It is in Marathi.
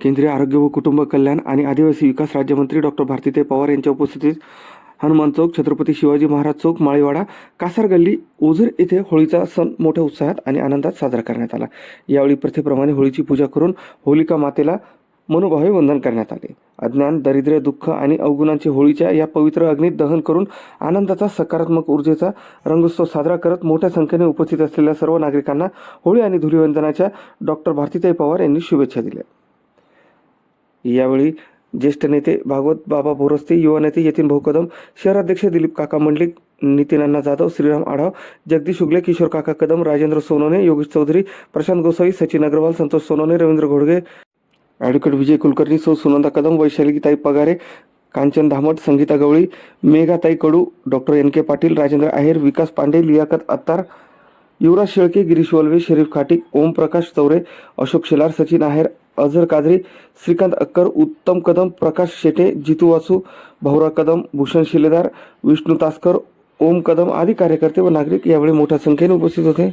केंद्रीय आरोग्य व कुटुंब कल्याण आणि आदिवासी विकास राज्यमंत्री डॉक्टर भारतीताई पवार यांच्या उपस्थितीत हनुमान चौक छत्रपती शिवाजी महाराज चौक माळीवाडा कासार गल्ली ओझर येथे होळीचा सण मोठ्या उत्साहात आणि आनंदात साजरा करण्यात आला. यावेळी प्रथेप्रमाणे होळीची पूजा करून होलिका मातेला मनोभावे वंदन करण्यात आले. अज्ञान दारिद्र्य दुःख आणि अवगुणांचे होळीच्या या पवित्र अग्नीत दहन करून आनंदाचा सकारात्मक ऊर्जेचा रंगोत्सव साजरा करत मोठ्या संख्येने उपस्थित असलेल्या सर्व नागरिकांना होळी आणि धुलीवंदनाच्या डॉक्टर भारतीताई पवार यांनी शुभेच्छा दिल्या. यावेळी ज्येष्ठ नेते भागवत बाबा बोरस्ते युवा नेते यतीन भाऊ कदम शहराध्यक्ष दिलीप काका मंडलिक नितीन अण्णा जाधव श्रीराम आढाव जगदीश शुगले किशोर काका कदम राजेंद्र सोनोने योगेश चौधरी प्रशांत गोसावी सचिन अग्रवाल संतोष सोनोने रवींद्र घोडगे ॲडव्होकेट विजय कुलकर्णी सौ सुनंदा कदम वैशालीताई Pagare Kanchan Dhamat Sangita Gawali मेघाताई Kadu doctor N K Patil Rajendra Aher Vikas Pande Liyaqat Attar Yuvraj Shelke Girish Valve Sharif Khatik Omprakash Chaure Ashok Shelar Sachin Aher Azhar Qadri Shrikant Akkar Uttam Kadam Prakash Shete जितू वासू भाऊरा कदम भूषण शिलेदार विष्णू तासकर ओम कदम आदी कार्यकर्ते व नागरिक यावेळी मोठ्या संख्येने उपस्थित होते.